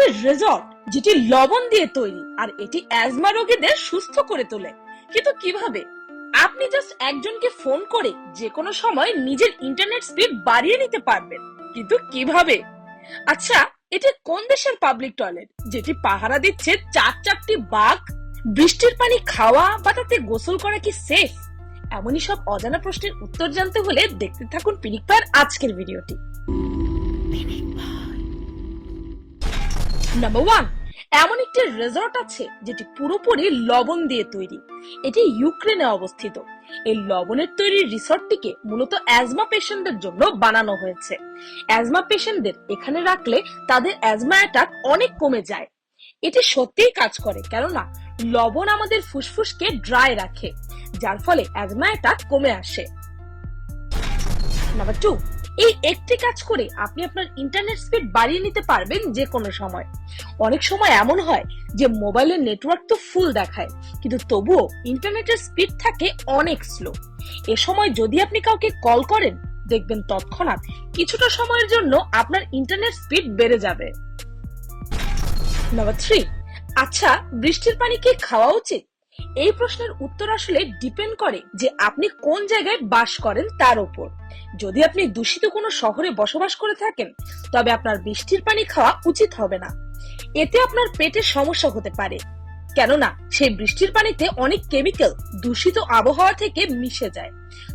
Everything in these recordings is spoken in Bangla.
একটি রেজর্ট যেটি লবণ দিয়ে তৈরি, আর এটি অ্যাজমা রোগীদের সুস্থ করে তোলে। কিন্তু কীভাবে? আপনি জাস্ট একজনকে ফোন করে যে কোনো সময় নিজের ইন্টারনেট স্পিড বাড়িয়ে নিতে পারবেন। কিন্তু কীভাবে? আচ্ছা এটি কোন দেশের পাবলিক টয়লেট যেটি পাহারা দিচ্ছে চার চারটি বাঘ, বৃষ্টির পানি খাওয়া বা তাতে গোসল করা কি সেফ এমনই সব অজানা প্রশ্নের উত্তর জানতে হলে দেখতে থাকুন পিনিক পায়ের আজকের ভিডিওটি নাম্বার ওয়ান এমন একটি রেজর্ট আছে যেটি পুরোপুরি লবণ দিয়ে তৈরি। এটি ইউক্রেনে অবস্থিত। এই লবণের তৈরি রিসর্টটিকে মূলত অ্যাজমা পেশেন্টদের জন্য বানানো হয়েছে। অ্যাজমা পেশেন্টদের এখানে রাখলে তাদের অ্যাজমা অ্যাটাক অনেক কমে যায়। এটি সত্যিই কাজ করে, কেননা লবণ আমাদের ফুসফুসকে ড্রাই রাখে, যার ফলে অ্যাজমা অ্যাটাক কমে আসে। নাম্বার টু এই একটি কাজ করে আপনি আপনার ইন্টারনেট স্পিড বাড়িয়ে নিতে পারবেন যে কোনো সময়। অনেক সময় এমন হয় যে মোবাইলের নেটওয়ার্ক তো ফুল দেখায়, কিন্তু তবুও ইন্টারনেটের স্পিড থাকে অনেক স্লো এ সময় যদি আপনি কাউকে কল করেন, দেখবেন তৎক্ষণাৎ কিছুটা সময়ের জন্য আপনার ইন্টারনেট স্পিড বেড়ে যাবে। নাম্বার থ্রি আচ্ছা বৃষ্টির পানি কি খাওয়া উচিত? এই প্রশ্নের উত্তর আসলে ডিপেন্ড করে যে আপনি কোন জায়গায় বাস করেন তার উপর। যদি আপনি দূষিত কোনো শহরে বসবাস করে থাকেন, তবে আপনার বৃষ্টির পানি খাওয়া উচিত হবে না। এতে আপনার পেটের সমস্যা হতে পারে। কেননা, সেই বৃষ্টির পানিতে অনেক কেমিক্যাল দূষিত আবহাওয়া থেকে মিশে যায়।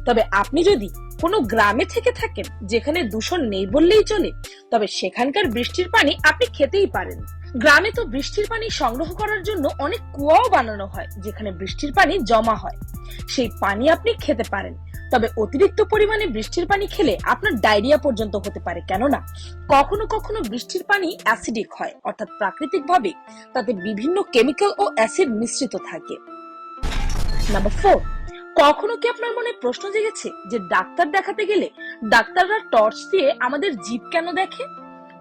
তবে আপনি যদি কোনো গ্রামে থেকে থাকেন, যেখানে দূষণ নেই বললেই চলে। তবে সেখানকার বৃষ্টির পানি আপনি খেতেই পারেন। গ্রামে তো বৃষ্টির পানি সংগ্রহ করার জন্য অনেক কুয়াও বানানো হয়, যেখানে বৃষ্টির পানি জমা হয়। সেই পানি আপনি খেতে পারেন। তবে অতিরিক্ত পরিমাণে বৃষ্টির পানি খেলে আপনার ডায়রিয়া পর্যন্ত হতে পারে। কেননা, কখনো কখনো বৃষ্টির পানি অ্যাসিডিক হয়, অর্থাৎ প্রাকৃতিকভাবে তাতে বিভিন্ন কেমিক্যাল ও অ্যাসিড মিশ্রিত থাকে। নাম্বার ফোর কখনো কি আপনার মনে প্রশ্ন জেগেছে যে ডাক্তার দেখাতে গেলে ডাক্তাররা টর্চ দিয়ে আমাদের জীব কেন দেখে?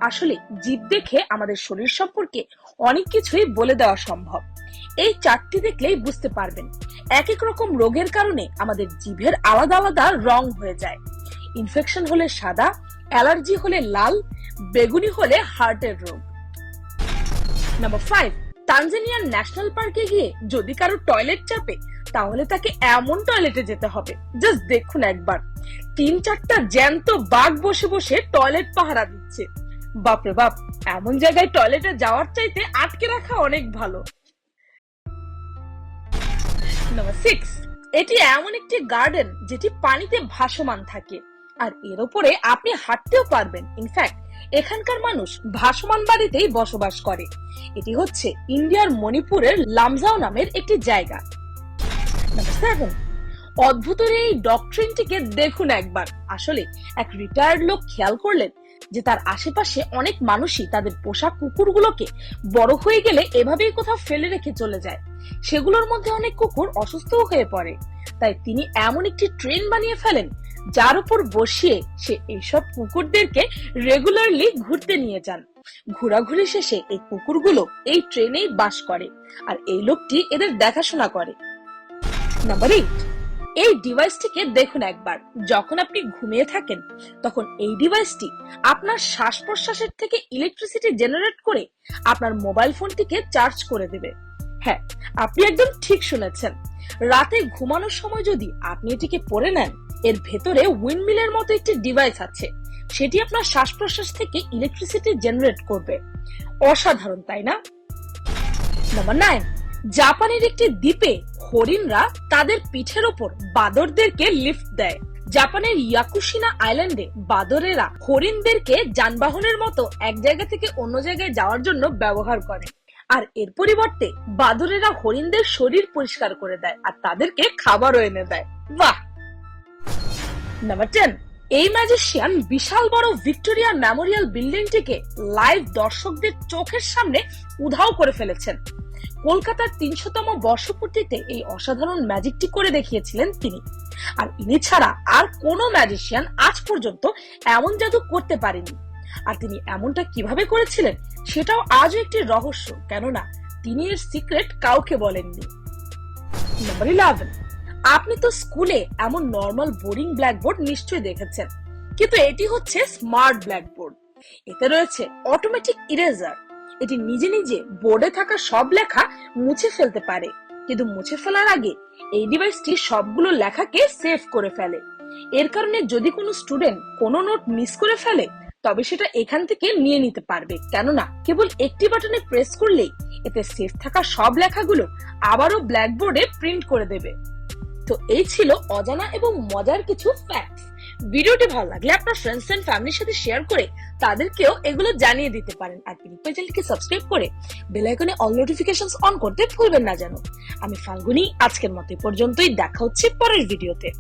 আসলে জীব দেখে আমাদের শরীর সম্পর্কে অনেক কিছুই বলে দেওয়া সম্ভব। এই চারটি দেখলেই বুঝতে পারবেন। এক এক রকম রোগের কারণে আমাদের জিভের আলাদা আলাদা রং হয়ে যায়। ইনফেকশন হলে সাদা, অ্যালার্জি হলে লাল, বেগুনি হলে হার্টের রোগ। নাম্বার ফাইভ, তানজানিয়ার ন্যাশনাল পার্কে গিয়ে যদি কারও টয়লেট চাপে তাহলে তাকে এমন টয়লেটে যেতে হবে। জাস্ট দেখুন একবার। তিন চারটা জ্যান্ত বাঘ বসে বসে টয়লেট পাহারা দিচ্ছে। বাপরে বাপ, এমন জায়গায় টয়লেটে যাওয়ার চাইতে আটকে রাখা অনেক ভালো। সিক্স এটি এমন একটি গার্ডেন যেটি পানিতে ভাসমান থাকে। আর এর উপরে আপনি হাঁটতেও পারবেন। ইনফ্যাক্ট এখানকার মানুষ ভাসমান বাড়িতেই বসবাস করে। এটি হচ্ছে ইন্ডিয়ার মণিপুরের লামজাও নামের একটি জায়গা। সেভেন অদ্ভুত এই ডক্ট্রিনটিকে দেখুন একবার। আসলে এক রিটায়ার্ড লোক খেয়াল করলেন যে তার আশেপাশে অনেক মানুষই তাদের পোষা কুকুরগুলোকে বড় হয়ে গেলে এভাবেই কোথাও ফেলে রেখে চলে যায়। সেগুলোর মধ্যে অনেক কুকুর অসুস্থ হয়ে পড়ে। তাই তিনি এমন একটি ট্রেন বানিয়ে ফেলেন, যার উপর বসিয়ে সে এইসব কুকুরদেরকে রেগুলারলি ঘুরতে নিয়ে যান। ঘোরাঘুরি শেষে এই কুকুরগুলো এই ট্রেনেই বাস করে, আর এই লোকটি এদের দেখাশোনা করে। নাম্বার এইট এই ডিভাইসটিকে দেখুন একবার। যখন আপনি ঘুমিয়ে থাকেন, তখন এই ডিভাইসটি আপনার শ্বাস প্রশ্বাসের থেকে ইলেকট্রিসিটি জেনারেট করে আপনার মোবাইল ফোনটিকে চার্জ করে দেবে। হ্যাঁ আপনি একদম ঠিক শুনেছেন। রাতে ঘুমানোর সময় যদি আপনি এটিকে পরে নেন, এর ভেতরে উইন্ডমিলের মতো একটি ডিভাইস আছে। সেটি আপনার শ্বাস প্রশ্বাস থেকে ইলেকট্রিসিটি জেনারেট করবে। অসাধারণ, তাই না? নাম্বার নাইন জাপানের একটি দ্বীপে হরিণরা তাদের পিঠের ওপর বাদরদেরকে লিফট দেয়। জাপানের ইয়াকুশিনা আইল্যান্ডে বাদরেরা হরিণদেরকে যানবাহনের মতো এক জায়গা থেকে অন্য জায়গায় যাওয়ার জন্য ব্যবহার করে। আর এর পরিবর্তে বাদরেরা হরিণদের শরীর পরিষ্কার করে দেয় আর তাদেরকে খাবারও এনে দেয়। বাহ! নাম্বার টেন এই ম্যাজিশিয়ান বিশাল বড় ভিক্টোরিয়া মেমোরিয়াল বিল্ডিংটিকে লাইভ দর্শকদের চোখের সামনে উধাও করে ফেলেছেন। কলকাতার তিনশোতম বর্ষপূর্তিতে এই অসাধারণ ম্যাজিকটি করে দেখিয়েছিলেন তিনি। আর ইনি ছাড়া আর কোনো ম্যাজিশিয়ান আজ পর্যন্ত এমন জাদু করতে পারেনি। আর তিনি এমনটা কীভাবে করেছিলেন, সেটাও আজও একটি রহস্য, কেননা তিনি এর সিক্রেট কাউকে বলেননি। নাম্বার ইলেভেন আপনি তো স্কুলে এমন নর্মাল বোরিং ব্ল্যাকবোর্ড নিশ্চয়ই দেখেছেন, কিন্তু এটি হচ্ছে স্মার্ট ব্ল্যাকবোর্ড এতে রয়েছে অটোমেটিক ইরেজার এটি নিজে নিজে বোর্ডে থাকা সব লেখা মুছে ফেলতে পারে। কিন্তু মুছে ফেলার আগে এই ডিভাইসটি সবগুলো লেখাকে সেভ করে ফেলে। এর কারণে যদি কোনো স্টুডেন্ট কোনো নোট মিস করে ফেলে, তবে সেটা এখান থেকে নিয়ে নিতে পারবে। কেননা, কেবল একটি বাটনে প্রেস করলেই এতে সেভ থাকা সব লেখাগুলো আবারও ব্ল্যাকবোর্ডে প্রিন্ট করে দেবে। তো এই ছিল অজানা এবং মজার কিছু ফ্যাক্টস ভিডিওটি ভালো লাগলে আপনার ফ্রেন্ডস এন্ড ফ্যামিলির সাথে শেয়ার করে তাদেরকেও এগুলো জানিয়ে দিতে পারেন। আর পিনিক চ্যানেলকে সাবস্ক্রাইব করে বেল আইকনে অল নোটিফিকেশনস অন করতে ভুলবেন না যেন। আমি ফাল্গুনি, আজকের মতো পর্যন্তই। দেখা হচ্ছে পরের ভিডিওতে